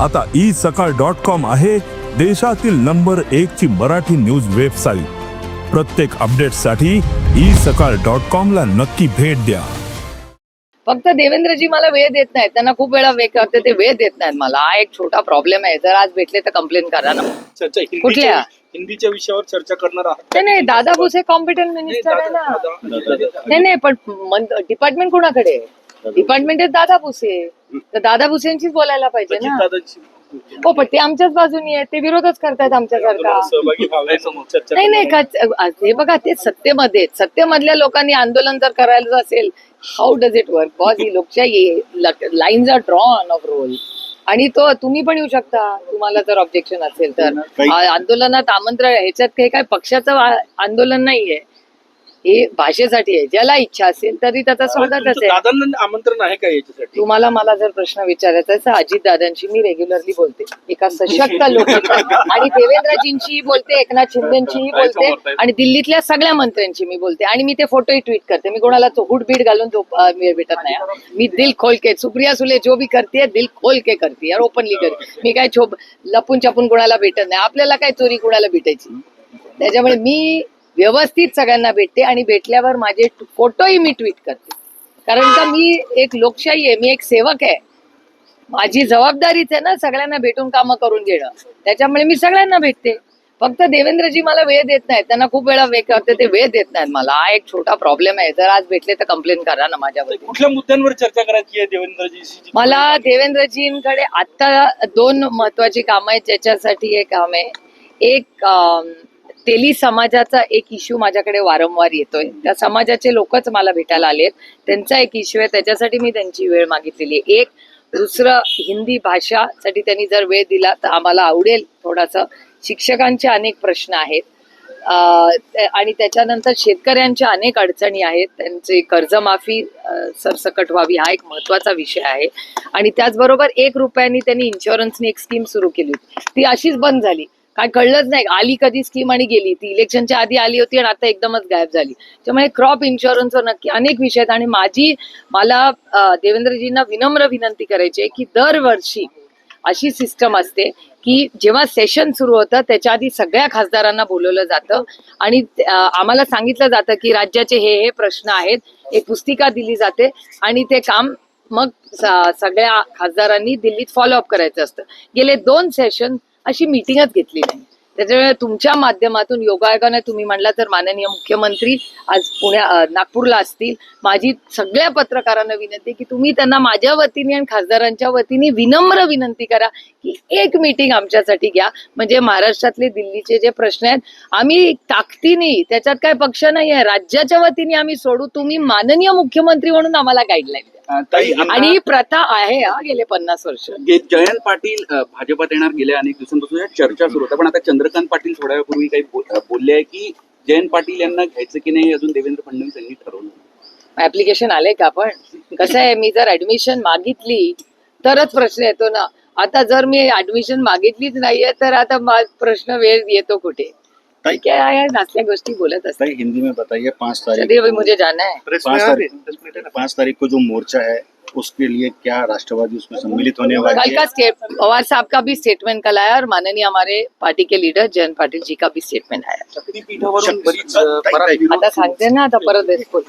आता ई सकाळ dot com आहे देशातील नंबर एक ची मराठी न्यूज वेबसाईट. प्रत्येक अपडेटसाठी ई सकाळ डॉट कॉम ला नक्की भेट द्या. फक्त देवेंद्रजी मला वेळ देत नाहीत. त्यांना खूप वेळा वेळ करते ते वेळ देत नाहीत मला. हा एक छोटा प्रॉब्लेम आहे. जर आज भेटले तर कंप्लेंट करा ना. चर्चा हिंदीच्या कुठल्या? हिंदीच्या विषयावर चर्चा करणार आहात. नाही नाही दादा भुसे कॉम्पिटंट मिनिस्टर आहे ना. नाही नाही पण डिपार्टमेंट कोणाकडे डिपार्टमेंट दादा भुसे. तर दादा भुसेंशीच बोलायला पाहिजे ना. हो पण ते आमच्याच बाजूनी आहेत. ते विरोधच करतायत आमच्यासारखा. नाही नाही का हे बघा ते सत्तेमध्ये. सत्तेमधल्या लोकांनी आंदोलन जर करायचं असेल how does it work boss ही लोकशाही lines are drawn of role आणि तो तुम्ही पण येऊ शकता. तुम्हाला जर ऑब्जेक्शन असेल तर. आंदोलनात आमंत्रण ह्याच्यात काही काय पक्षाचं आंदोलन नाहीये. हे भाषेसाठी आहे. ज्याला इच्छा असेल तरी त्याचं स्वागतच आहे. दादांना आमंत्रण आहे का याच्यासाठी? तुम्हाला मला जर प्रश्न विचारायचा आहे तर अजित दादांशी मी रेग्युलरली बोलते. एका सशक्त लोक आणि देवेंद्रजींशीही बोलते एकनाथ शिंदेशीही बोलते आणि दिल्लीतल्या सगळ्या मंत्र्यांशी मी बोलते. आणि मी ते फोटोही ट्विट करते. मी कोणाला हुड बीट घालून झोप अं, वेळ भेटत नाही हा. मी दिल खोल के सुप्रिया सुले जो भी करते दिल खोल के करते यार ओपनली करते मी काय छोप लपून छपून कोणाला भेटत नाही. आपल्याला काय चोरी कोणाला भेटायची? त्याच्यामुळे मी व्यवस्थित सगळ्यांना भेटते आणि भेटल्यावर माझे फोटोही मी ट्विट करते. कारण का मी एक लोकशाही आहे मी एक सेवक आहे. माझी जबाबदारीच आहे ना सगळ्यांना भेटून कामं करून घेणं. त्याच्यामुळे मी सगळ्यांना भेटते. फक्त देवेंद्रजी मला वेळ देत नाहीत. त्यांना खूप वेळा वेळ करते ते वेळ देत नाहीत मला. हा एक छोटा प्रॉब्लेम आहे. जर आज भेटले तर कंप्लेंट करा ना माझ्यावर कुठल्या मुद्द्यांवर चर्चा करायची आहे देवेंद्रजीशी? मला देवेंद्रजींकडे आता दोन महत्वाची कामं आहेत ज्याच्यासाठी हे काम आहे. एक तेली समाजाचा एक इश्यू माझ्याकडे वारंवार येतोय. त्या समाजाचे लोकच मला भेटायला आलेत. त्यांचा एक इश्यू आहे त्याच्यासाठी मी त्यांची वेळ मागितलेली आहे. एक दुसरं हिंदी भाषासाठी त्यांनी जर वेळ दिला तर आम्हाला आवडेल थोडासा. शिक्षकांचे अनेक प्रश्न आहेत. आणि त्याच्यानंतर शेतकऱ्यांच्या अनेक अडचणी आहेत. त्यांची कर्जमाफी सरसकट व्हावी हा एक महत्त्वाचा विषय आहे. आणि त्याचबरोबर एक रुपयांनी त्यांनी इन्शुरन्सनी एक स्कीम सुरू केली होती. ती अशीच बंद झाली. काय कळलंच नाही. आली कधी स्कीम आणि गेली. ती इलेक्शनच्या आधी आली होती आणि आता एकदमच गायब झाली. त्यामुळे क्रॉप इन्शुरन्सवर नक्की अनेक विषय आहेत. आणि माझी मला अं, देवेंद्रजींना विनम्र विनंती करायची आहे की दरवर्षी अशी सिस्टम असते की जेव्हा सेशन सुरू होतं त्याच्या आधी सगळ्या खासदारांना बोलवलं जातं. आणि अं, आम्हाला सांगितलं जातं की राज्याचे हे हे प्रश्न आहेत. एक पुस्तिका दिली जाते आणि ते काम मग स- सगळ्या खासदारांनी दिल्लीत फॉलोअप करायचं असतं. गेले दोन सेशन अशी मिटिंगच घेतली नाही. त्याच्यामुळे तुमच्या माध्यमातून योगायोगाने तुम्ही म्हणला तर माननीय मुख्यमंत्री आज पुण्या नागपूरला असतील माझी सगळ्या पत्रकारांना विनंती आहे की तुम्ही त्यांना माझ्या वतीने आणि खासदारांच्या वतीने विनम्र विनंती करा की एक मीटिंग आमच्यासाठी घ्या. म्हणजे महाराष्ट्रातले दिल्लीचे जे प्रश्न आहेत आम्ही ताकदीने त्याच्यात काय पक्ष नाही आहे राज्याच्या वतीने आम्ही सोडू तुम्ही माननीय मुख्यमंत्री म्हणून आम्हाला गाईडलाईन ताई आणि ही प्रथा आहे हा गेले पन्नास वर्ष. गे- जयंत पाटील अ, भाजपात येणार गेल्या अनेक दिवसांपासून या चर्चा सुरू होत्या पण आता चंद्रकांत पाटील थोड्या वेळापूर्वी काही बोल- अ, बोलले आहे की जयंत पाटील यांना घ्यायचं की नाही अजून देवेंद्र फडणवीस यांनी ठरवलं. ऍप्लिकेशन आले का पण? कसं आहे मी जर ऍडमिशन मागितली तरच प्रश्न येतो ना. आता जर मी ऍडमिशन मागितलीच नाहीये तर आता मा- प्रश्न वेळ येतो कुठे? गोष्टी बोलत हिंदी में बताइए पाँच तारीख चलिए भाई मुझे जाना है। पाँच तारीख पाँच तारीख को जो मोर्चा है उसके लिए क्या राष्ट्रवादी उसमें सम्मिलित होने वाली है? स्टेट पवार साहब का भी स्टेटमेंट कल आया और माननीय हमारे पार्टी के लीडर जयंत पाटिल जी का भी स्टेटमेंट आया। शक्तीपीठावरून बरीच अ, बराच विरोध आता सांगते ना आता परत बोल